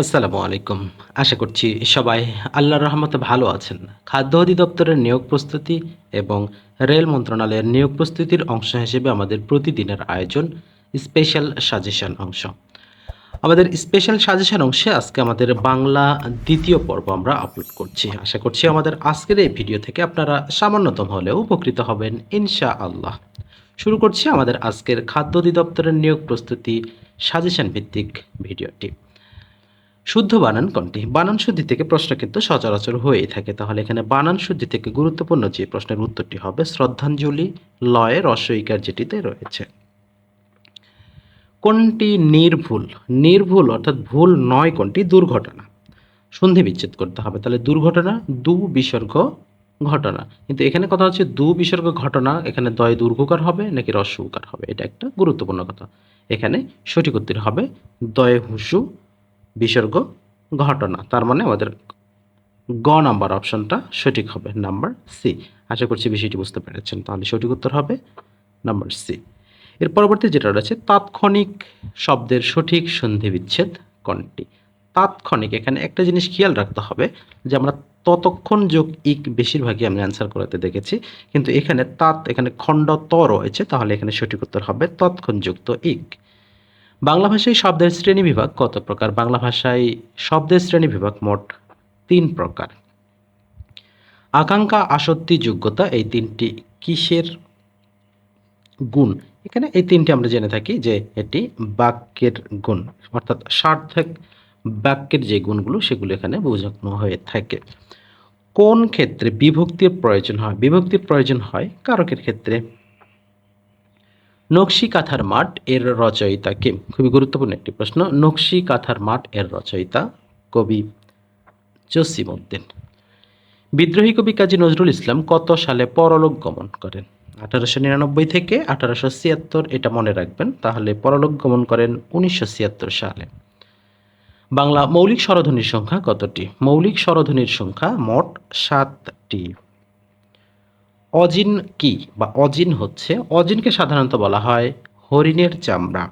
আসসালামু আলাইকুম। আশা করছি সবাই আল্লাহর রহমতে ভালো আছেন। খাদ্য অধিদপ্তরের নিয়োগ প্রস্তুতি এবং রেল মন্ত্রণালয়ের নিয়োগ প্রস্তুতির অংশ হিসেবে আমাদের প্রতিদিনের আয়োজন স্পেশাল সাজেশন অংশ। আমাদের স্পেশাল সাজেশন অংশে আজকে আমাদের বাংলা দ্বিতীয় পর্ব আমরা আপলোড করছি। আশা করছি আমাদের আজকের এই ভিডিও থেকে আপনারা সামান্যতম হলেও উপকৃত হবেন ইনশা আল্লাহ শুরু করছি আমাদের আজকের খাদ্য অধিদপ্তরের নিয়োগ প্রস্তুতি সাজেশন ভিত্তিক ভিডিওটি শুদ্ধ বানান কোনটি? বানান শুদ্ধি থেকে প্রশ্ন কিন্তু সচরাচর হয়েই থাকে। তাহলে এখানে বানান শুদ্ধি থেকে গুরুত্বপূর্ণ যে প্রশ্নের উত্তরটি হবে, শ্রদ্ধাঞ্জলি, লয়ে রস্বইকার যেটিতে রয়েছে। কোনটি নির্ভুল? নির্ভুল অর্থাৎ ভুল নয় কোনটি, দুর্ঘটনা। সন্ধি বিচ্ছেদ করতে হবে। তাহলে দুর্ঘটনা, দু বিসর্গ ঘটনা। কিন্তু এখানে কথা হচ্ছে দু বিসর্গ ঘটনা, এখানে দয় দুর্ঘকার হবে নাকি রস্য উকার হবে? এটা একটা গুরুত্বপূর্ণ কথা। এখানে সঠিক উত্তর হবে দয় হুসু বিসর্গ ঘটনা। তার মানে আমাদের গ নাম্বার অপশনটা সঠিক হবে, নাম্বার সি। আশা করছি বিষয়টি বুঝতে পেরেছেন। তাহলে সঠিক উত্তর হবে নাম্বার সি। এর পরবর্তী যেটা রয়েছে, তাৎক্ষণিক শব্দের সঠিক সন্ধি বিচ্ছেদ কোনটি? তাৎক্ষণিক, এখানে একটা জিনিস খেয়াল রাখতে হবে যে আমরা ততক্ষণ যোগ ইক বেশিরভাগই আমি অ্যান্সার করাতে দেখেছি, কিন্তু এখানে তাৎ, এখানে খণ্ড ত রয়েছে, তাহলে এখানে সঠিক উত্তর হবে তৎক্ষণ যুক্ত ইক। বাংলা ভাষায় শব্দের শ্রেণি বিভাগ কত প্রকার? বাংলা ভাষায় শব্দের শ্রেণি বিভাগ মোট তিন প্রকার। আকাঙ্ক্ষা, আসক্তি, যোগ্যতা এই তিনটি কিসের গুণ? এখানে এই তিনটি আমরা জেনে থাকি যে এটি বাক্যের গুণ, অর্থাৎ সার্থক বাক্যের যে গুণগুলো সেগুলো এখানে বোঝানো হয়ে থাকে। কোন ক্ষেত্রে বিভক্তির প্রয়োজন হয়? বিভক্তির প্রয়োজন হয় কারকের ক্ষেত্রে? নকশি কাঁথার মাঠ এর রচয়িতা কে? খুবই গুরুত্বপূর্ণ একটি প্রশ্ন। নকশি কাঁথার মাঠ এর রচয়িতা কবি জসিমউদ্দিন। বিদ্রোহী কবি কাজী নজরুল ইসলাম কত সালে পরলোক গমন করেন? আঠারোশো নিরানব্বই থেকে আঠারোশো ছিয়াত্তর, এটা মনে রাখবেন, তাহলে পরলোক গমন করেন উনিশশো ছিয়াত্তর সালে। বাংলা মৌলিক স্বরধ্বনির সংখ্যা কতটি? মৌলিক স্বরধ্বনির সংখ্যা মোট সাতটি। অজিন কি বা অজিন হচ্ছে, অজিনকে সাধারণত বলা হয় হরিণের চামড়া।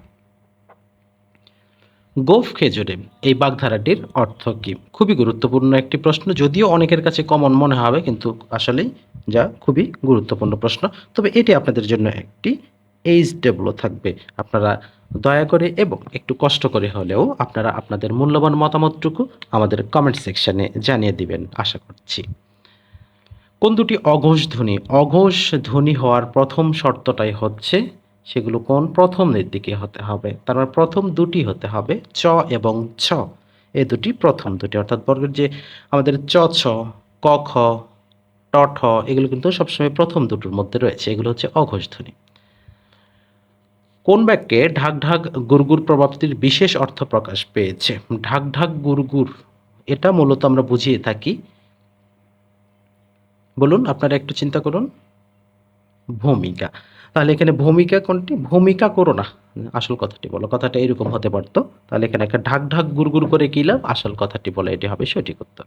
গোফ খেজুরে, এই বাগধারাটির অর্থ কি? খুবই গুরুত্বপূর্ণ একটি প্রশ্ন, যদিও অনেকের কাছে কমন মনে হবে, কিন্তু আসলেই যা খুবই গুরুত্বপূর্ণ প্রশ্ন। তবে এটি আপনাদের জন্য একটি এইচ ডেবলো থাকবে। আপনারা দয়া করে এবং একটু কষ্ট করে হলেও আপনারা আপনাদের মূল্যবান মতামতটুকু আমাদের কমেন্ট সেকশানে জানিয়ে দিবেন, আশা করছি। কোন দুটি অঘোষ ধ্বনি? অঘোষ ধ্বনি হওয়ার প্রথম শর্তটাই হচ্ছে সেগুলো কোন প্রথম দিকে হতে হবে। তার মানে প্রথম দুটি হতে হবে, চ এবং ছ। এ দুটি প্রথম দুটি। অর্থাৎ বর্গের যে আমাদের চ, ছ, ক, খ, ট, ঠ, এগুলো কিন্তু সবসময় প্রথম দুটোর মধ্যে রয়েছে। এগুলো হচ্ছে অঘোষ ধ্বনি। কোন বাক্যে ঢাক ঢাক গুরগুর প্রভাবটির বিশেষ অর্থ প্রকাশ পেয়েছে? ঢাক ঢাক গুরগুর এটা মূলত আমরা বুঝিয়ে থাকি বলুন, আপনারা একটু চিন্তা করুন। ভূমিকা। তাহলে এখানে ভূমিকা কোনটি? ভূমিকা করো না। আসল কথাটি বলো। কথাটা এরকম হতে পারতো। তাহলে এখানে একটা ঢাক ঢাক গুড়গুর করে কি লাভ? আসল কথাটি বলে, এটি হবে সঠিক উত্তর।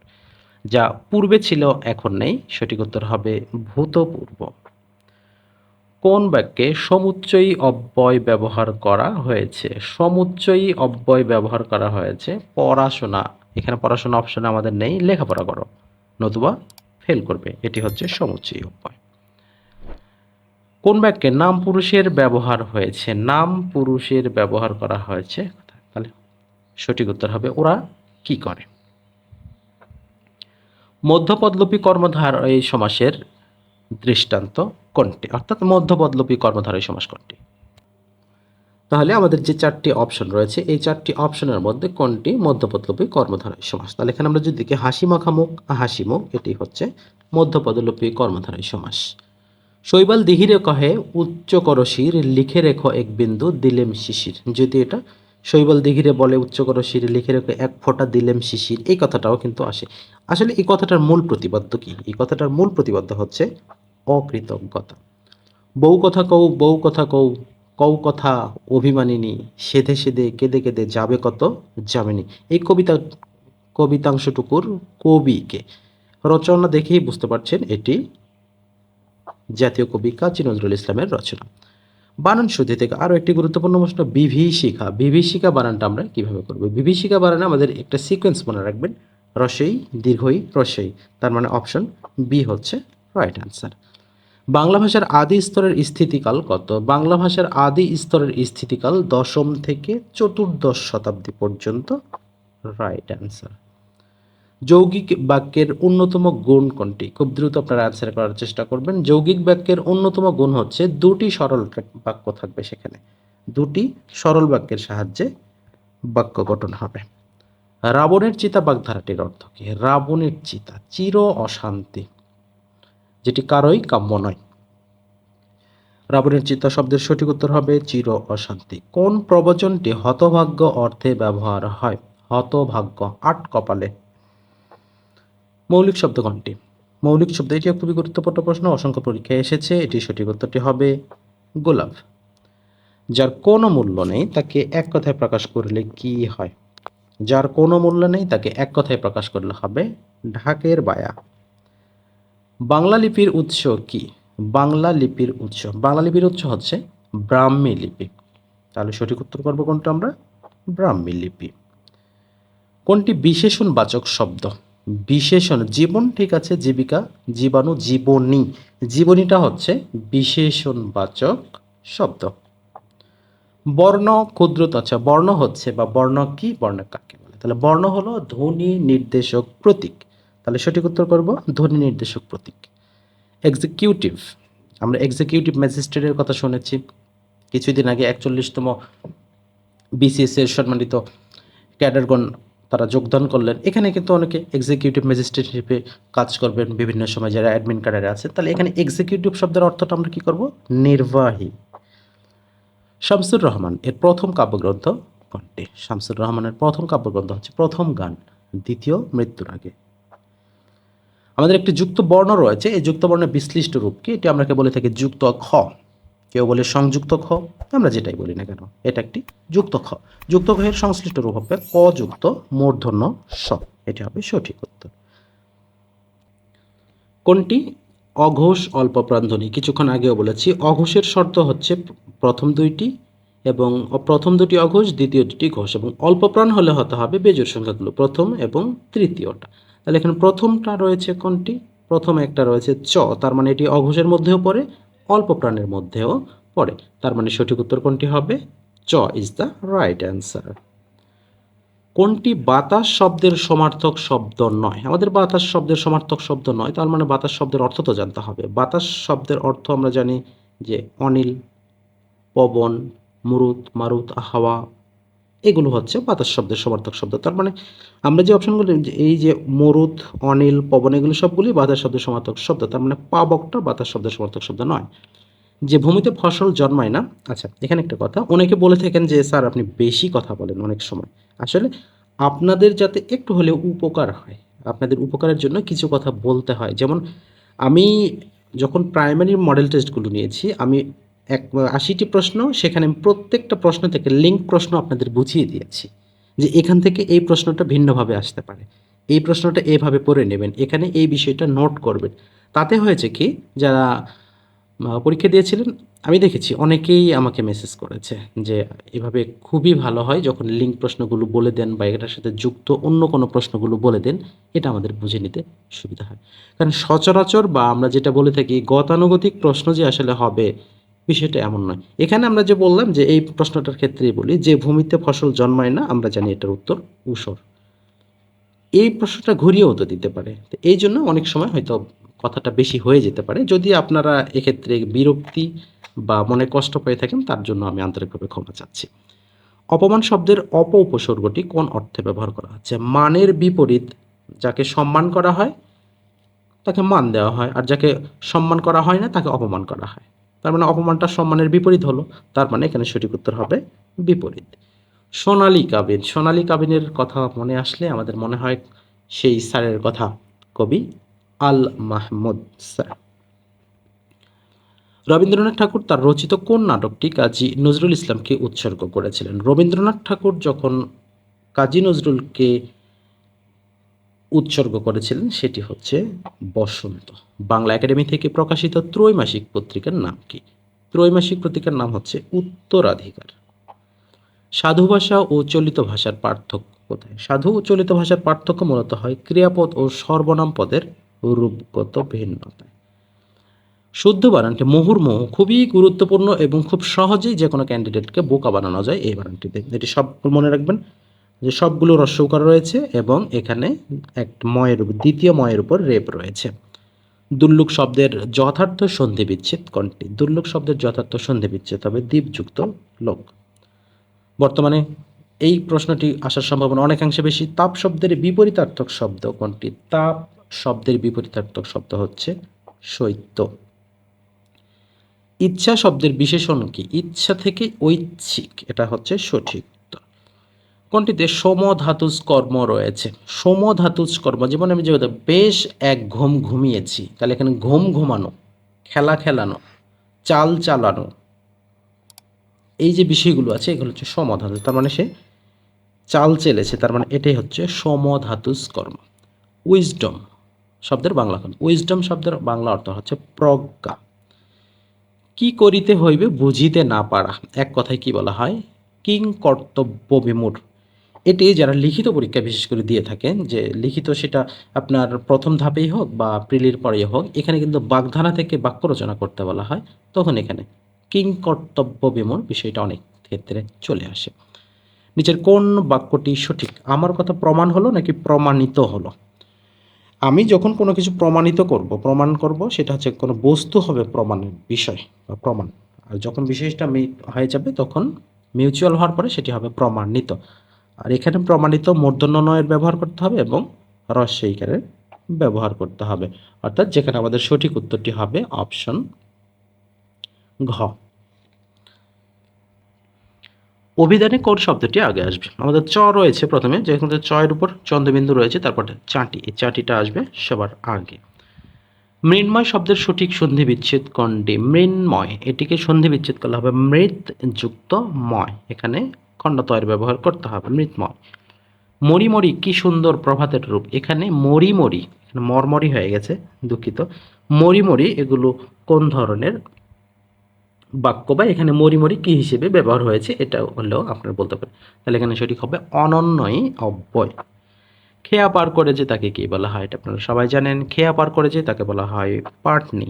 যা পূর্বে ছিল, এখন নেই। সঠিক উত্তর হবে ভূতপূর্ব। কোন বাক্যে সমুচ্চয়ী অব্যয় ব্যবহার করা হয়েছে? সমুচ্চয়ী অব্যয় ব্যবহার করা হয়েছে। পড়াশোনা। এখানে পড়াশোনা অপশনে আমাদের নেই। লেখাপড়া করো। নতুবা ফেল করবে। এটি হচ্ছে সমুচ্চয়ী অব্যয় কোন বাক্যে নাম পুরুষের ব্যবহার হয়েছে? নাম পুরুষের ব্যবহার করা হয়েছে তাহলে সঠিক উত্তর হবে ওরা কি করে? মধ্যপদলোপী কর্মধার এই সমাসের দৃষ্টান্ত কোনটি? অর্থাৎ মধ্যপদলোপী কর্মধার এই সমাস কোনটি? তাহলে আমাদের যে চারটি অপশন রয়েছে, এই চারটি অপশনের মধ্যে কোনটি মধ্যপদলোপী কর্মধারয় সমাস? তাহলে এখানে আমরা যদি দেখি হাসি মাখামুখ হাসিমুখ এটি হচ্ছে মধ্যপদলোপী কর্মধারয় সমাস। শৈবাল দিহিরে কহে, উচ্চ করশির লিখে রেখো এক বিন্দু দিলেম শিশির। যদি এটা শৈবাল দিঘিরে বলে উচ্চ করশির লিখে রেখো এক ফোঁটা দিলেম শিশির, এই কথাটাও কিন্তু আসে। আসলে এই কথাটার মূল প্রতিপাদ্য কি? এই কথাটার মূল প্রতিপাদ্য হচ্ছে অকৃতজ্ঞতা। বউ কথা কৌ বউ কথা কৌ কৌ কথা অভিমানিনী, সেধে সেধে কেঁদে কেঁদে যাবে কত যাবেনি। এই কবিতা, কবিতাংশটুকুর কবিকে রচনা দেখেই বুঝতে পারছেন এটি জাতীয় কবি কাজী নজরুল ইসলামের রচনা। বানান শুদ্ধি থেকে আরও একটি গুরুত্বপূর্ণ প্রশ্ন, বিভীষিকা। বিভীষিকা বানানটা আমরা কীভাবে করব? বিভীষিকা বানানে আমাদের একটা সিকোয়েন্স মনে রাখবেন। রসেই, দীর্ঘই রসেই। তার মানে অপশন বি হচ্ছে রাইট অ্যান্সার বাংলা ভাষার আদি স্তরের স্থিতিকাল কত? বাংলা ভাষার আদি স্তরের স্থিতিকাল দশম থেকে চতুর্দশ শতাব্দী পর্যন্ত। রাইট অ্যান্সার যৌগিক বাক্যের অন্যতম গুণ কোনটি? খুব দ্রুত আপনারা অ্যান্সার করার চেষ্টা করবেন। যৌগিক বাক্যের অন্যতম গুণ হচ্ছে দুটি সরল বাক্য থাকবে সেখানে। দুটি সরল বাক্যের সাহায্যে বাক্য গঠন হবে। রাবণের চিতা বাগধারাটির অর্থ কি? রাবণের চিতা, চির অশান্তি। যেটি কারোই কাম্য নয়। রাবণের চিতা শব্দের সঠিক উত্তর হবে চির অশান্তি। কোন প্রবচনটি হতভাগ্য অর্থে ব্যবহার হয়? হতভাগ্য, আট কপালে। মৌলিক শব্দ কোনটি মৌলিক শব্দ, এটি খুবই গুরুত্বপূর্ণ প্রশ্ন, অসংখ্য পরীক্ষায় এসেছে। এটি সঠিক উত্তরটি হবে গোলাপ। যার কোনো মূল্য নেই, তাকে এক কথায় প্রকাশ করলে কি হয়? যার কোনো মূল্য নেই, তাকে এক কথায় প্রকাশ করলে হবে ঢাকের বায়া। বাংলা লিপির উৎস কি? বাংলা লিপির উৎস। বাংলা লিপির উৎস হচ্ছে ব্রাহ্মী লিপি। তাহলে সঠিক উত্তর করব কোনটা আমরা? ব্রাহ্মী লিপি। কোনটি বিশেষণবাচক শব্দ? বিশেষণ, জীবন ঠিক আছে, জীবিকা, জীবাণু, জীবনী। জীবনীটা হচ্ছে বিশেষণবাচক শব্দ। বর্ণ ক্ষুদ্রত আচ্ছা বর্ণ হচ্ছে বা বর্ণ কি? বর্ণ কাকে বলে? তাহলে বর্ণ হলো ধ্বনি নির্দেশক প্রতীক। তাহলে সঠিক উত্তর করব ধ্বনি নির্দেশক প্রতীক। এক্সিকিউটিভ আমরা এক্সিকিউটিভ ম্যাজিস্ট্রেটের কথা শুনেছি। কিছুদিন আগে একচল্লিশতম বিসিএস এর সম্মানিত ক্যাডারগণ তারা যোগদান করলেন। এখানে কিন্তু অনেকে এক্সিকিউটিভ ম্যাজিস্ট্রেট হিসেবে কাজ করবেন বিভিন্ন সময় যারা অ্যাডমিন ক্যাডারে আছে। তাহলে এখানে এক্সিকিউটিভ শব্দের অর্থটা আমরা কী করব? নির্বাহী। শামসুর রহমান, এর প্রথম কাব্যগ্রন্থ কোনটি? শামসুর রহমানের প্রথম কাব্যগ্রন্থ হচ্ছে প্রথম গান, দ্বিতীয় মৃত্যুর আগে। আমাদের একটি যুক্ত বর্ণ রয়েছে। এই যুক্ত বর্ণের বিশ্লিষ্ট রূপ কি? এটি আমরাকে বলে থাকি যুক্ত খ। কেউ বলে সংযুক্ত খ। আমরা যেটাই বলি না কেন, এটা একটি যুক্ত খ। যুক্ত খ এর সংশ্লিষ্ট রূপ হবে ক যুক্ত মূর্ধন্য স। এটি হবে সঠিক উত্তর। কোনটি? অঘোষ অল্প প্রাণধ্বনি কিছুক্ষণ আগেও বলেছি, অঘোষের শর্ত হচ্ছে প্রথম দুইটি এবং প্রথম দুটি অঘোষ, দ্বিতীয় দুটি ঘোষ এবং অল্প প্রাণ হলে হতে হবে বেজোর সংখ্যাগুলো, প্রথম এবং তৃতীয়টা। তাহলে এখানে প্রথমটা রয়েছে কোনটি? প্রথম একটা রয়েছে চ, তার মানে এটি অঘোষের মধ্যেও পড়ে, অল্প প্রাণের মধ্যেও পড়ে। তার মানে সঠিক উত্তর কোনটি হবে? চ ইজ দ্য রাইট অ্যান্সার কোনটি বাতাস শব্দের সমার্থক শব্দ নয়? আমাদের বাতাস শব্দের সমার্থক শব্দ নয়, তার মানে বাতাস শব্দের অর্থ তো জানতে হবে। বাতাস শব্দের অর্থ আমরা জানি যে অনিল, পবন, মুরুত, মারুত হাওয়া এগুলো হচ্ছে বাতাস শব্দের সমার্থক শব্দ। তার মানে আমরা যে অপশনগুলো এই যে মরুদ, অনিল, পবন, এগুলো সবগুলি বাতাস শব্দের সমার্থক শব্দ। তার মানে পাবকটা বাতাস শব্দের সমার্থক শব্দ নয়। যে ভূমিতে ফসল জন্মায় না আচ্ছা এখানে একটা কথা, অনেকে বলে থাকেন যে, স্যার, আপনি বেশি কথা বলেন অনেক সময়। আসলে আপনাদের যাতে একটু হলেও উপকার হয়, আপনাদের উপকারের জন্য কিছু কথা বলতে হয়। যেমন আমি যখন প্রাইমারি মডেল টেস্টগুলো নিয়েছি, আমি এক, আশিটি প্রশ্ন, সেখানে আমি প্রত্যেকটা প্রশ্ন থেকে লিঙ্ক প্রশ্ন আপনাদের বুঝিয়ে দিয়েছি যে এখান থেকে এই প্রশ্নটা ভিন্নভাবে আসতে পারে। এই প্রশ্নটা এভাবে পড়ে নেবেন, এখানে এই বিষয়টা নোট করবেন। তাতে হয়েছে কি, যারা পরীক্ষা দিয়েছিলেন, আমি দেখেছি অনেকেই আমাকে মেসেজ করেছে যে এভাবে খুবই ভালো হয়, যখন লিঙ্ক প্রশ্নগুলো বলে দেন বা এটার সাথে যুক্ত অন্য কোনো প্রশ্নগুলো বলে দেন, এটা আমাদের বুঝে নিতে সুবিধা হয়। কারণ সচরাচর বা আমরা যেটা বলে থাকি, গতানুগতিক প্রশ্ন যে আসলে হবে বিষয়টা এমন নয়। এখানে আমরা যে বললাম যে এই প্রশ্নটার ক্ষেত্রেই বলি যে ভূমিতে ফসল জন্মায় না, আমরা জানি এটার উত্তর উসর। এই প্রশ্নটা ঘুরিয়েও তো দিতে পারে। তো এই জন্য অনেক সময় হয়তো কথাটা বেশি হয়ে যেতে পারে। যদি আপনারা এক্ষেত্রে বিরক্তি বা মনে কষ্ট পেয়ে থাকেন, তার জন্য আমি আন্তরিকভাবে ক্ষমা চাচ্ছি। অপমান শব্দের অপ উপসর্গটি কোন অর্থে ব্যবহার করা হচ্ছে? মানের বিপরীত যাকে সম্মান করা হয়, তাকে মান দেওয়া হয়, আর যাকে সম্মান করা হয় না, তাকে অপমান করা হয়। তার মানে অপমানটা সম্মানের বিপরীত হলো, তার মানে এখানে সঠিক উত্তর হবে বিপরীত। সোনালী কাবিন, সোনালী কাবিনের কথা মনে আসলে আমাদের মনে হয় সেই স্যারের কথা, কবি আল মাহমুদ স্যার। রবীন্দ্রনাথ ঠাকুর তার রচিত কোন নাটকটি কাজী নজরুল ইসলামকে উৎসর্গ করেছিলেন? রবীন্দ্রনাথ ঠাকুর যখন কাজী নজরুলকে উৎসর্গ করেছিলেন সেটি হচ্ছে বসন্ত। বাংলা একাডেমি থেকে প্রকাশিত ত্রৈমাসিক পত্রিকার নাম কি? ত্রৈমাসিক পত্রিকার নাম হচ্ছে উত্তরাধিকার। সাধু ভাষা ও চলিত ভাষার পার্থক্য কোথায়? সাধু ও চলিত ভাষার পার্থক্য মূলত হয় ক্রিয়াপদ ও সর্বনাম পদের রূপগত ভিন্নতায়। শুদ্ধ বানানটি মুহুর্মুহু খুবই গুরুত্বপূর্ণ এবং খুব সহজেই যে কোনো ক্যান্ডিডেটকে বোকা বানানো যায় এই বানানটিতে। এটি সব মনে রাখবেন যে সবগুলো রস্যকার রয়েছে এবং এখানে এক ময়ের উপর দ্বিতীয় ময়ের উপর রেপ রয়েছে। দুর্লুক শব্দের যথার্থ সন্ধি বিচ্ছেদ কোনটি? দুর্লুক শব্দের যথার্থ সন্ধি বিচ্ছেদ হবে দ্বীপযুক্ত লোক। বর্তমানে এই প্রশ্নটি আসার সম্ভাবনা অনেকাংশে বেশি। তাপ শব্দের বিপরীতার্থক শব্দ কোনটি? তাপ শব্দের বিপরীতার্থক শব্দ হচ্ছে শৈত্য ইচ্ছা শব্দের বিশেষণ কি? ইচ্ছা থেকে ঐচ্ছিক, এটা হচ্ছে সঠিক। কোনটিতে সমধাতুজ কর্ম রয়েছে? সমধাতুজ কর্ম যেমন আমি যে বেশ এক ঘুম ঘুমিয়েছি। তাহলে এখানে ঘুম ঘুমানো, খেলা খেলানো, চাল চালানো, এই যে বিষয়গুলো আছে, এগুলো হচ্ছে সমধাতু। তার মানে সে চাল চেলেছে, তার মানে এটাই হচ্ছে সমধাতুজ কর্ম উইজডম শব্দের বাংলা উইজডম শব্দের বাংলা অর্থ হচ্ছে প্রজ্ঞা। কি করিতে হইবে বুঝিতে না পারা। এক কথায় কি বলা হয়? কিং কর্তব্য বিমূঢ় এটি যারা লিখিত পরীক্ষা বিশেষ করে দিয়ে থাকেন, যে লিখিত সেটা আপনার প্রথম ধাপেই হোক বা প্রিলির পরেই হোক, এখানে কিন্তু বাগধারা থেকে বাক্য রচনা করতে বলা হয়। তখন এখানে কিং কর্তব্য বিমূঢ় বিষয়টা অনেক ক্ষেত্রে চলে আসে। নিচের কোন বাক্যটি সঠিক? আমার কথা প্রমাণ হলো নাকি প্রমাণিত হলো? আমি যখন কোনো কিছু প্রমাণিত করব, প্রমাণ করব, সেটা হচ্ছে কোনো বস্তু হবে প্রমাণের বিষয় বা প্রমাণ। আর যখন বিশেষটা হয়ে যাবে তখন মিউচুয়াল হওয়ার পরে সেটি হবে প্রমাণিত। আর এখানে প্রমাণিত মূর্ধন্য নয়ের ব্যবহার করতে হবে এবং রস্যইকারের ব্যবহার করতে হবে। অর্থাৎ যেখানে আমাদের সঠিক উত্তরটি হবে অপশন ঘ। অভিধানে কোন শব্দটি আগে আসবে? আমাদের চ রয়েছে প্রথমে যেখানে চয়ের উপর চন্দ্রবিন্দু রয়েছে, তারপর চাটি। এই চাটিটা আসবে সবার আগে। মৃন্ময় শব্দের সঠিক সন্ধি বিচ্ছেদ কোনটি? মৃন্ময়। এটিকে সন্ধি বিচ্ছেদ করলে হবে মৃৎ যুক্ত ময়। এখানে খণ্ডতয়ের ব্যবহার করতে হবে, মৃৎময়। মরিমরি কি সুন্দর প্রভাতের রূপ। এখানে মরিমরি মরমরি হয়ে গেছে, দুঃখিত। মরিমরি এগুলো কোন ধরনের বাক্য বা এখানে মরিমরি কি হিসেবে ব্যবহার হয়েছে এটা হলেও আপনারা বলতে পারেন। তাহলে এখানে সঠিক হবে অনন্যই অব্যয়। খেয়া পার করে যে তাকে কি বলা হয় এটা আপনারা সবাই জানেন। খেয়া পার করে যে তাকে বলা হয় পাটনি।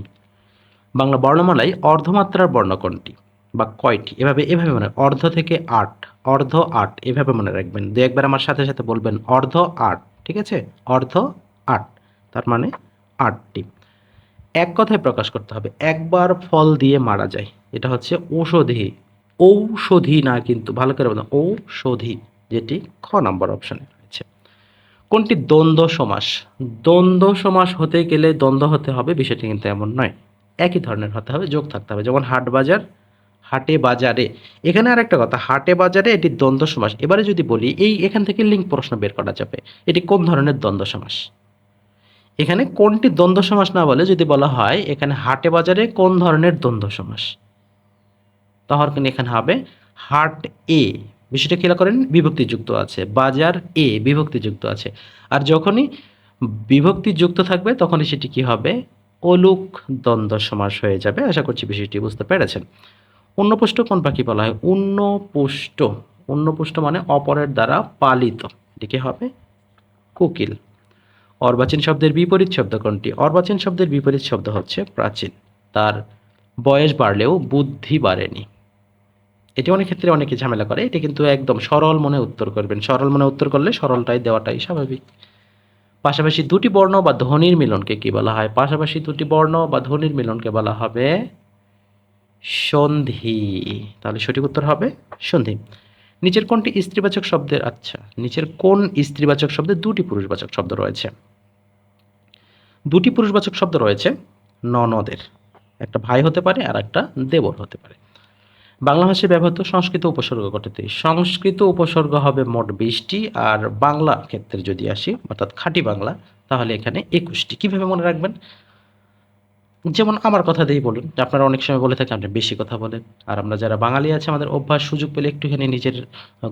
বাংলা বর্ণমালায় অর্ধমাত্রার বর্ণ কোনটি বা কয়টি? এভাবে এভাবে মনে অর্ধ থেকে আট। অর্ধ আট, এভাবে মনে রাখবেন। দু একবার আমার সাথে সাথে বলবেন, অর্ধ আট, ঠিক আছে? অর্ধ আট, তার মানে আটটি। এক কথায় প্রকাশ করতে হবে, একবার ফল দিয়ে মারা যায়, এটা হচ্ছে ঔষধি। ঔষধি না কিন্তু, ভালো করে বলুন, ঔষধি, যেটি খ নম্বর অপশনে রয়েছে। কোনটি? দ্বন্দ্ব সমাস। দ্বন্দ্ব সমাস হতে গেলে দ্বন্দ্ব হতে হবে, বিষয়টি কিন্তু এমন নয়। একই ধরনের হতে হবে, যোগ থাকতে হবে। যেমন হাট বাজার হাটে বাজারে। এখানে আর একটা কথা, হাটে বাজারে এটি দ্বন্দ্ব সমাস। এবারে যদি বলি, এই এখান থেকে লিঙ্ক প্রশ্ন বের করা যাবে। এটি কোন ধরনের দ্বন্দ্ব সমাস? এখানে কোনটি দ্বন্দ্ব সমাস না বলে যদি বলা হয়, এখানে হাটে বাজারে কোন ধরনের দ্বন্দ্ব সমাস? তাহলে কিন্তু এখানে হবে, হাট এ, বিষয়টা খেলা করেন, বিভক্তিযুক্ত আছে। বাজার এ, বিভক্তিযুক্ত আছে। আর যখনই বিভক্তিযুক্ত থাকবে, তখনই সেটি কি হবে? অলুক দ্বন্দ্ব সমাস হয়ে যাবে। আশা করছি বিষয়টি বুঝতে পেরেছেন। অন্নপুষ্ট কোন পাখি বলা হয়? অন্নপুষ্ট। অন্নপুষ্ট মানে অপরের দ্বারা পালিত। এটিকে হবে? কোকিল। অর্বাচীন শব্দের বিপরীত শব্দ কোনটি? অর্বাচীন শব্দের বিপরীত শব্দ হচ্ছে প্রাচীন। তার বয়স বাড়লেও বুদ্ধি বাড়েনি। এটি অনেক ক্ষেত্রে অনেকে ঝামেলা করে। এটি কিন্তু একদম সরল মনে উত্তর করবেন। সরল মনে উত্তর করলে সরলটাই দেওয়াটাই স্বাভাবিক। পাশাপাশি দুটি বর্ণ বা ধ্বনির মিলনকে কি বলা হয়? পাশাপাশি দুটি বর্ণ বা ধ্বনির মিলনকে বলা হবে সন্ধি। তাহলে সঠিক উত্তর হবে সন্ধি। নিচের কোনটি স্ত্রীবাচক শব্দের? আচ্ছা নিচের কোন স্ত্রীবাচক শব্দে দুটি পুরুষবাচক শব্দ রয়েছে? দুটি পুরুষবাচক শব্দ রয়েছে ননদের। একটা ভাই হতে পারে আর একটা দেবর হতে পারে। বাংলা ভাষায় ব্যবহৃত সংস্কৃত উপসর্গ কটাতে সংস্কৃত উপসর্গ হবে মোট বিশটি আর বাংলা ক্ষেত্রে যদি আসি, অর্থাৎ খাঁটি বাংলা, তাহলে এখানে একুশটি। কীভাবে মনে রাখবেন? যেমন আমার কথা দিয়েই বলুন আপনারা অনেক সময় বলে থাকেন, আপনি বেশি কথা বলেন। আর আমরা যারা বাঙালি আছে, আমাদের অভ্যাস সুযোগ পেলে একটুখানি নিজের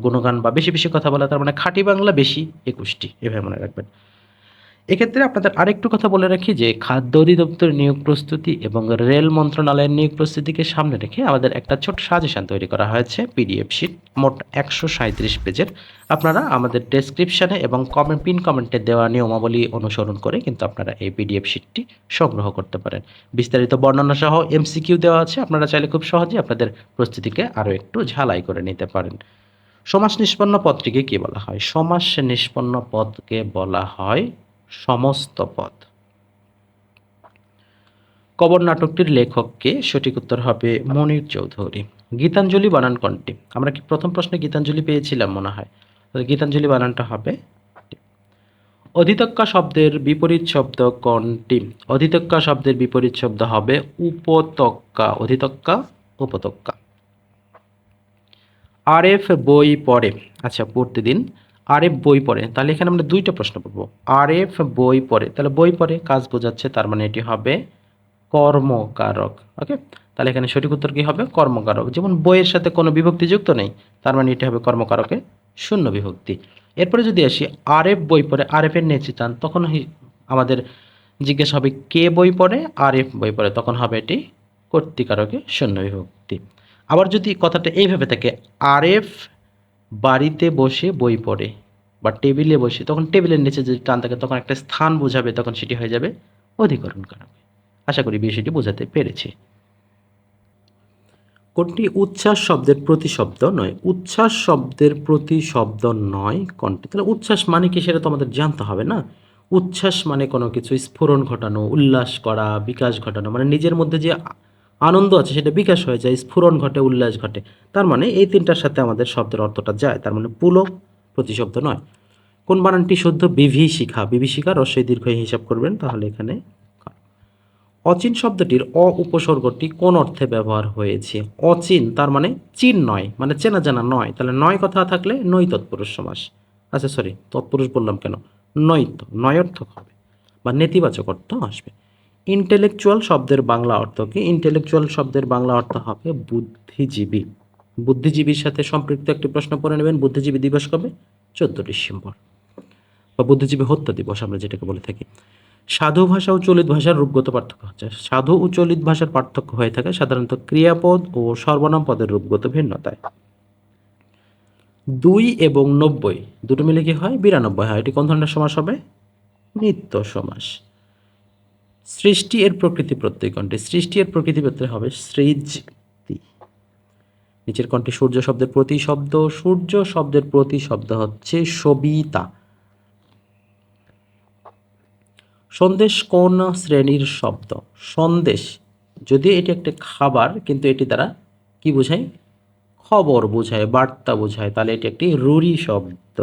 গুণগান বা বেশি বেশি কথা বলা, তার মানে খাঁটি বাংলা বেশি একুশটি, এভাবে মনে রাখবেন। এক্ষেত্রে আপনাদের আরেকটু কথা বলে রাখি যে খাদ্য অধিদপ্তর নিয়োগ প্রস্তুতি এবং রেল মন্ত্রণালয়ের নিয়োগ প্রস্তুতিকে সামনে রেখে আমাদের একটা ছোট সাজেশন তৈরি করা হয়েছে পিডিএফ শিট মোট একশো সাঁত্রিশ পেজের। আপনারা আমাদের ডেসক্রিপশানে এবং কমেন্ট পিন কমেন্টে দেওয়া নিয়মাবলী অনুসরণ করে কিন্তু আপনারা এই পিডিএফ শিটটি সংগ্রহ করতে পারেন। বিস্তারিত বর্ণনা সহ এমসিকিউ দেওয়া আছে, আপনারা চাইলে খুব সহজে আপনাদের প্রস্তুতিকে আরও একটু ঝালাই করে নিতে পারেন। সমাস নিষ্পন্ন পদটিকে কী বলা হয়? সমাস নিষ্পন্ন পদকে বলা হয় সমস্ত পদ কবর নাটকটির লেখককে সঠিক উত্তর হবে মনির চৌধুরী। গীতাঞ্জলি বানান কোনটি? আমরা কি প্রথম প্রশ্নে গীতাঞ্জলি পেয়েছিলাম মনে হয়? গীতাঞ্জলি বানানটা হবে। অধিতক্কা শব্দের বিপরীত শব্দ কোনটি? অধিতক্কা শব্দের বিপরীত শব্দ হবে উপতক্কা অধিতক্কা উপতক্কা আরএফ বই পড়ে। আচ্ছা পড়তে দিন। আরএফ বই পড়ে, তাহলে এখানে আমরা দুইটা প্রশ্ন পড়ব আরএফ বই পড়ে, তাহলে বই পড়ে কাজ বোঝাচ্ছে তার মানে এটি হবে কর্মকারক, ওকে? তাহলে এখানে সঠিক উত্তর কি হবে? কর্মকারক। যেমন বইয়ের সাথে কোনো বিভক্তি যুক্ত নেই, তার মানে এটি হবে কর্মকারকে শূন্য বিভক্তি। এরপরে যদি আসি, আরএফ বই পড়ে, আরএফ এর নেচে চান তখন আমাদের জিজ্ঞেস হবে কে বই পড়ে, আরএফ বই পড়ে, তখন হবে এটি কর্তৃকারকে শূন্য বিভক্তি। আবার যদি কথাটা এইভাবে থাকে, আরএফ বাড়িতে বসে বই পড়ে বা টেবিলে বসে, তখন টেবিলের নিচে যদি টান থাকে, তখন একটা স্থান বোঝাবে, তখন সেটি হয়ে যাবে অধিকরণ কারক আশা করি বিষয়টি বোঝাতে পেরেছি। কোনটি উচ্ছ্বাস শব্দের প্রতিশব্দ নয়? উচ্ছ্বাস শব্দের প্রতিশব্দ নয় কোনটি? তাহলে উচ্ছ্বাস মানে কি সেটা তো আমাদের জানতে হবে না? উচ্ছ্বাস মানে কোনো কিছু স্ফুরণ ঘটানো, উল্লাস করা, বিকাশ ঘটানো মানে নিজের মধ্যে যে আনন্দ আছে, সেটা বিকাশ হয়ে যায়, স্ফুরণ ঘটে, উল্লাস ঘটে। তার মানে এই তিনটার সাথে আমাদের শব্দের অর্থটা যায়, তার মানে পুলক প্রতিশব্দ নয়। কোন বানানটি শুদ্ধ? বিভীষিকা। বিভীষিকা রস্বই দীর্ঘ হিসাব করবেন, তাহলে এখানে অচিন শব্দটির অ উপসর্গটি কোন অর্থে ব্যবহার হয়েছে? অচিন, তার মানে চিন নয় মানে চেনা জানা নয়। তাহলে নয় কথা থাকলে নই তৎপুরুষ সমাস। আচ্ছা সরি তৎপুরুষ বললাম কেন? নৈত নয়র্থক হবে, বা নেতিবাচক অর্থ আসবে। ইন্টেলেকচুয়াল শব্দের বাংলা অর্থ কি? ইন্টেলেকচুয়াল শব্দের বাংলা অর্থ হবে বুদ্ধিজীবী। বুদ্ধিজীবীর সাথে সম্পৃক্ত একটি প্রশ্ন পড়ে নেবেন। বুদ্ধিজীবী দিবস কবে? চোদ্দ ডিসেম্বর। বা বুদ্ধিজীবী হত্যা দিবস আমরা যেটাকে বলে থাকি। সাধু ভাষা ও চলিত ভাষার রূপগত পার্থক্য হচ্ছে। সাধু ও চলিত ভাষার পার্থক্য হয়ে থাকে সাধারণত ক্রিয়াপদ ও সর্বনাম পদের রূপগত ভিন্নতায়। দুই এবং নব্বই, দুটো মিলে কি হয়? বিরানব্বই হয়। এটি কোন ধরনের সমাস হবে? নিত্য সমাস। সৃষ্টি এর প্রকৃতি প্রত্যয় কোনটি? সৃষ্টি এর প্রকৃতি প্রত্যয় হবে সৃজতি। নিচের কোনটি? সূর্য শব্দের প্রতি শব্দ সূর্য শব্দের প্রতি শব্দ হচ্ছে সবিতা। সন্দেশ কোন শ্রেণির শব্দ? সন্দেশ। যদিও এটি একটা খাবার, কিন্তু এটি দ্বারা কি বোঝায়? খবর বোঝায়, বার্তা বোঝায়। তাহলে এটি একটি রুড়ি শব্দ।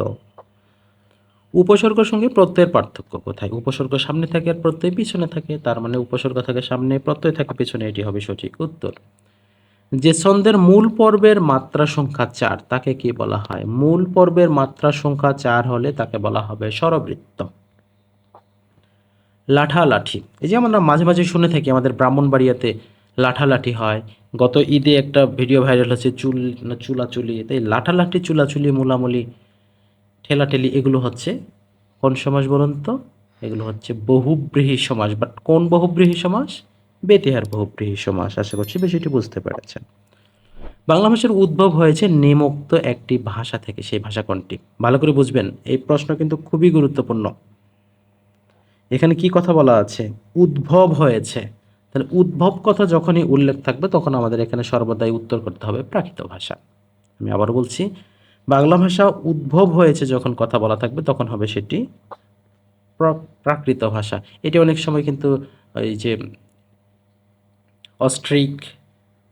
উপসর্গের সঙ্গে প্রত্যয়ের পার্থক্য কোথায়? উপসর্গ সামনে থাকে আর প্রত্যয় পিছনে থাকে। তার মানে উপসর্গ থাকে সামনে, প্রত্যয় থাকে পিছনে, এটি হবে সঠিক উত্তর। যে ছন্দের মূল পর্বের মাত্রা সংখ্যা চার, তাকে কি বলা হয়? মূল পর্বের মাত্রা সংখ্যা চার হলে তাকে বলা হবে স্বরবৃত্ত। লাঠালাঠি। এই যে আমরা মাঝে মাঝে শুনে থাকি, আমাদের ব্রাহ্মণবাড়িয়াতে লাঠালাঠি হয়। গত ঈদে একটা ভিডিও ভাইরাল হচ্ছে চুল চুলাচুলি, তাই লাঠালাঠি, চুলাচুলি, মুলামুলি ঠেলাঠেলি এগুলো হচ্ছে কোন সমাস বলুন তো? এগুলো হচ্ছে বহুব্রীহি সমাস বাট কোন বহুব্রীহি সমাস বেতিহার বহুব্রীহি সমাস আশা করছি বিষয়টি বুঝতে পেরেছেন। বাংলা ভাষার উদ্ভব হয়েছে নিমুক্ত একটি ভাষা থেকে, সেই ভাষা কোনটি? ভালো করে বুঝবেন, এই প্রশ্ন কিন্তু খুবই গুরুত্বপূর্ণ। এখানে কি কথা বলা আছে? উদ্ভব হয়েছে। তাহলে উদ্ভব কথা যখনই উল্লেখ থাকবে, তখন আমাদের এখানে সর্বদাই উত্তর করতে হবে প্রাকৃত ভাষা। আমি আবার বলছি বাংলা ভাষা উদ্ভব হয়েছে যখন কথা বলা থাকবে, তখন হবে সেটি প্র- প্রাকৃত ভাষা। এটি অনেক সময় কিন্তু এই যে অস্ট্রিক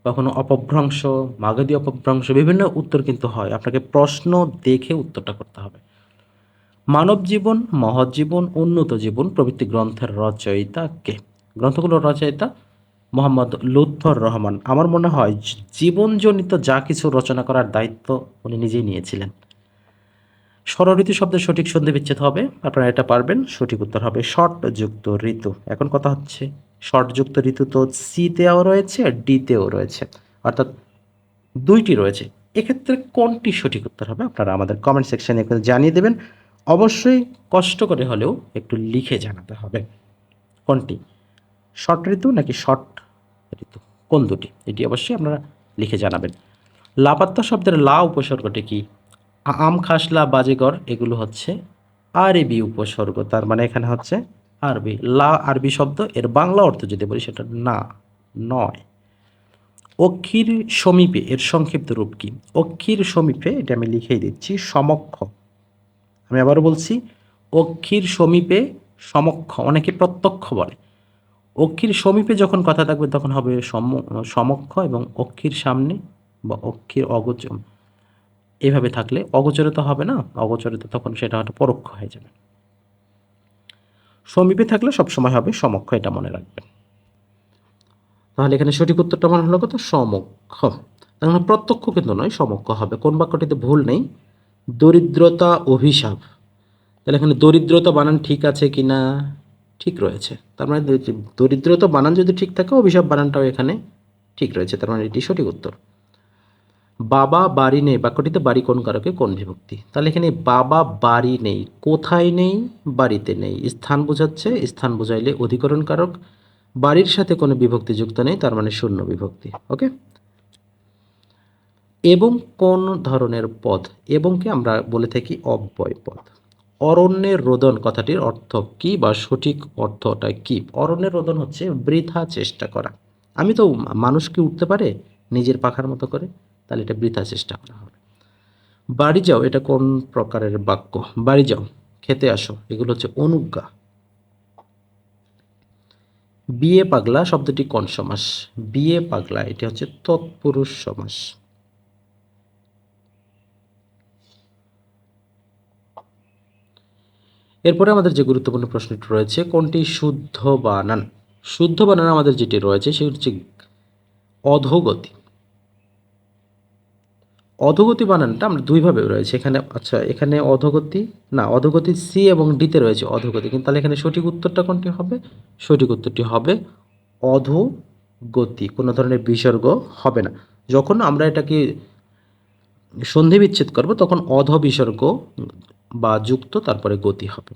কখনো অপভ্রংশ, মাগধী অপভ্রংশ, বিভিন্ন উত্তর কিন্তু হয়। আপনাকে প্রশ্ন দেখে উত্তরটা করতে হবে। মানব জীবন, মহৎ জীবন, উন্নত জীবন প্রভৃতি গ্রন্থের রচয়িতা কে? গ্রন্থগুলোর রচয়িতা মোহাম্মদ লুৎফর রহমান। আমার মনে হয় জীবনজনিত যা কিছু রচনা করার দায়িত্ব উনি নিজেই নিয়েছিলেন। ষড়ঋতু শব্দের সঠিক সন্ধি বিচ্ছেদ হবে। আপনারা এটা পারবেন, সঠিক উত্তর হবে শর্ট যুক্ত ঋতু। এখন কথা হচ্ছে যুক্ত ঋতু তো সিতেও রয়েছে আর ডিতেও রয়েছে। অর্থাৎ দুইটি রয়েছে। এক্ষেত্রে কোনটি সঠিক উত্তর হবে আপনারা আমাদের কমেন্ট সেকশনে জানিয়ে দেবেন। অবশ্যই কষ্ট করে হলেও একটু লিখে জানাতে হবে। কোনটি? শর্ট ঋতু নাকি শর্ট ঋতু কোন দুটি? এটি অবশ্যই আপনারা লিখে জানাবেন। লাপাত্তা শব্দের লা উপসর্গটি কি? আম খাসলা বাজেগর এগুলো হচ্ছে আরবি উপসর্গ। তার মানে এখানে হচ্ছে আরবি। লা আরবি শব্দ, এর বাংলা অর্থ যদি বলি সেটা না, নয়। অক্ষির সমীপে, এর সংক্ষিপ্ত রূপ কি? অক্ষির সমীপে, এটা আমি লিখেই দিচ্ছি, সমক্ষ। আমি আবারও বলছি, অক্ষির সমীপে সমক্ষ, অনেকে প্রত্যক্ষ বলে। অক্ষির সমীপে যখন কথা থাকবে, তখন হবে সম- সমক্ষ এবং অক্ষির সামনে বা অক্ষির অগোচর এভাবে থাকলে অগোচরিত হবে না, অগোচরিত তখন সেটা হয়তো পরোক্ষ হয়ে যাবে। সমীপে থাকলে সবসময় হবে সমক্ষ এটা মনে রাখবেন তাহলে এখানে সঠিক উত্তরটা মনে হলো কত? সমক্ষ তাহলে প্রত্যক্ষ কিন্তু নয় সমক্ষ হবে। কোন বাক্যটিতে ভুল নেই? দরিদ্রতা অভিশাপ। তাহলে এখানে দরিদ্রতা বানান ঠিক আছে কি না ঠিক রয়েছে। তার মানে দরিদ্রতা বানান যদি ঠিক থাকে, অভিশাপ বানানটাও এখানে ঠিক রয়েছে। তার মানে এটি সঠিক উত্তর। বাবা বাড়ি নেই, বাক্যটিতে বাড়ি কোন কারকে? কোন বিভক্তি? তাহলে এখানে বাবা বাড়ি নেই, কোথায় নেই? বাড়িতে নেই। স্থান বোঝাচ্ছে, স্থান বোঝাইলে অধিকরণ কারক। বাড়ির সাথে কোনো বিভক্তি যুক্ত নেই, তার মানে শূন্য বিভক্তি, ওকে? এবং কোন ধরনের পদ? এবংকে আমরা বলে থাকি অব্যয় পদ? অরণ্যের রোদন কথাটির অর্থ কি বা সঠিক অর্থটা কি? অরণ্যের রোদন হচ্ছে বৃথা চেষ্টা করা। আমি তো মানুষ কি উঠতে পারে নিজের পাখার মতো করে, তাহলে এটা বৃথা চেষ্টা করা হবে। বাড়ি যাও, এটা কোন প্রকারের বাক্য? বাড়ি যাও, খেতে আসো, এগুলো হচ্ছে অনুজ্ঞা। বিয়ে পাগলা শব্দটি কোন সমাস? বিয়ে পাগলা, এটি হচ্ছে তৎপুরুষ সমাস। এরপরে আমাদের যে গুরুত্বপূর্ণ প্রশ্নটি রয়েছে, কোনটি শুদ্ধ বানান শুদ্ধ বানান আমাদের যেটি রয়েছে, সেটি হচ্ছে অধোগতি। অধোগতি বানানটা আমরা দুইভাবে রয়েছে। এখানে আচ্ছা এখানে অধোগতি, না, অধোগতি সি এবং ডিতে রয়েছে অধোগতি। কিন্তু তাহলে এখানে সঠিক উত্তরটা কোনটি হবে? সঠিক উত্তরটি হবে অধোগতি। কোনো ধরনের বিসর্গ হবে না। যখন আমরা এটাকে সন্ধি বিচ্ছেদ করব, তখন অধ বিসর্গ বা যুক্ত, তারপরে গতি হবে।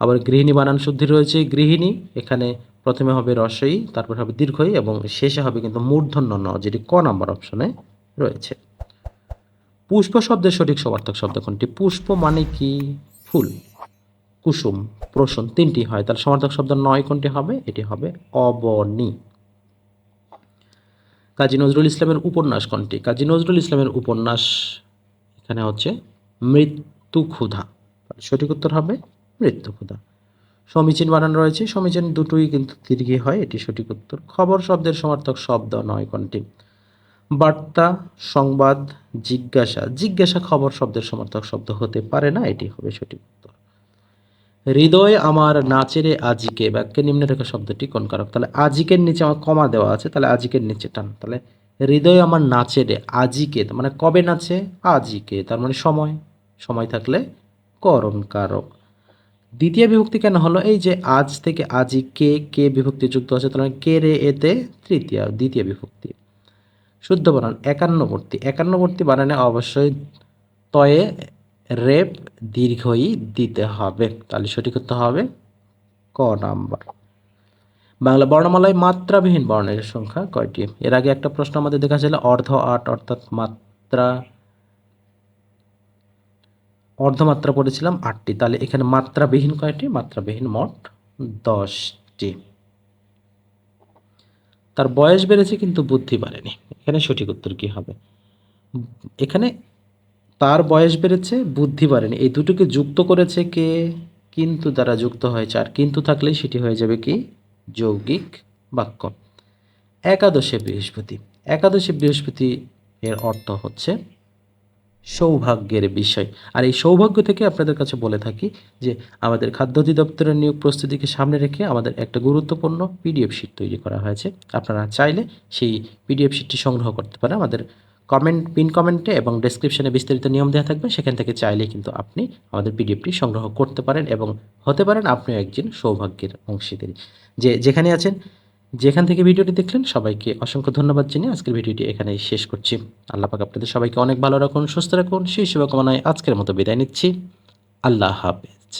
আবার গৃহিণী বানান শুদ্ধি রয়েছে। গৃহিণী এখানে প্রথমে হবে রসই, তারপর হবে দীর্ঘই এবং শেষে হবে কিন্তু মূর্ধন্য ন, যেটি ক নাম্বার অপশনে রয়েছে। পুষ্প শব্দের সঠিক সমার্থক শব্দ কোনটি? পুষ্প মানে কি? ফুল, কুসুম, প্রসন তিনটি হয়। তার সমার্থক শব্দ নয় কোনটি হবে? এটি হবে অবনী। কাজী নজরুল ইসলামের উপন্যাস কোনটি? কাজী নজরুল ইসলামের উপন্যাস এখানে হচ্ছে মৃত্যু ক্ষুধা। সঠিক উত্তর হবে মৃত্যু ক্ষুধা। সমীচীন বানান রয়েছে। সমীচীন দুটোই কিন্তু দীর্ঘই হয়। এটি সঠিক উত্তর। খবর শব্দের সমার্থক শব্দ নয় কোনটি? বার্তা, সংবাদ, জিজ্ঞাসা। জিজ্ঞাসা খবর শব্দের সমার্থক শব্দ হতে পারে না। এটি হবে সঠিক উত্তর। হৃদয় আমার নাচেরে আজিকে। বাক্যে নিম্নরেখা শব্দটি কোন কারক? তাহলে আজিকের নিচে আমার কমা দেওয়া আছে। তাহলে আজিকের নিচে টান। তাহলে হৃদয় আমার নাচেরে আজিকে। মানে কবে নাচে আজিকে। তার মানে সময়। সময় থাকলে করণ কারক। দ্বিতীয় বিভক্তি কেন হলো? এই যে আজ থেকে আজি কে কে বিভক্তি যুক্ত আছে তার মানে কে রে এতে তৃতীয়, দ্বিতীয় বিভক্তি। শুদ্ধ বানান, একান্নবর্তী। একান্নবর্তী বানানে অবশ্যই তয়ে রেপ দীর্ঘই দিতে হবে। তাহলে সঠিক উত্তর হবে ক নাম্বার। বাংলা বর্ণমালায় মাত্রাবিহীন বর্ণের সংখ্যা কয়টি? এর আগে একটা প্রশ্ন আমাদের দেখা ছিল, অর্ধ আট অর্থাৎ মাত্রা অর্ধমাত্রা পড়েছিলাম আটটি। তাহলে এখানে মাত্রাবিহীন কয়টি? মাত্রাবিহীন মোট দশটি। তার বয়স বেড়েছে কিন্তু বুদ্ধি বাড়েনি। এখানে সঠিক উত্তর কি হবে? এখানে তার বয়স বেড়েছে, বুদ্ধি বাড়েনি। এই দুটোকে যুক্ত করেছে কে? কিন্তু দ্বারা যুক্ত হয়েছে। আর কিন্তু থাকলেই সেটি হয়ে যাবে কি? যৌগিক বাক্য। একাদশে বৃহস্পতি। একাদশে বৃহস্পতি এর অর্থ হচ্ছে সৌভাগ্যের বিষয়। আর এই সৌভাগ্য থেকে আপনাদের কাছে বলে থাকি যে, আমাদের খাদ্য অধিদপ্তরের নিয়োগ প্রস্তুতিকে সামনে রেখে আমাদের একটা গুরুত্বপূর্ণ পিডিএফ শিট তৈরি করা হয়েছে। আপনারা চাইলে সেই পিডিএফ শিটটি সংগ্রহ করতে পারেন। আমাদের কমেন্ট, পিন কমেন্টে এবং ডেসক্রিপশনে বিস্তারিত নিয়ম দেওয়া থাকবে। সেখান থেকে চাইলে কিন্তু আপনি আমাদের পিডিএফটি সংগ্রহ করতে পারেন এবং হতে পারেন আপনিও একজন সৌভাগ্যের অংশীদারি। যে, যেখানে আছেন যেখান থেকে ভিডিওটি দেখলেন, সবাইকে অসংখ্য ধন্যবাদ জানিয়ে আজকের ভিডিওটি এখানেই শেষ করছি। আল্লাহ পাক আপনাদের সবাইকে অনেক ভালো রাখুন, সুস্থ রাখুন। সেই শুভকামনায় আজকের মতো বিদায় নিচ্ছি। আল্লাহ হাফেজ।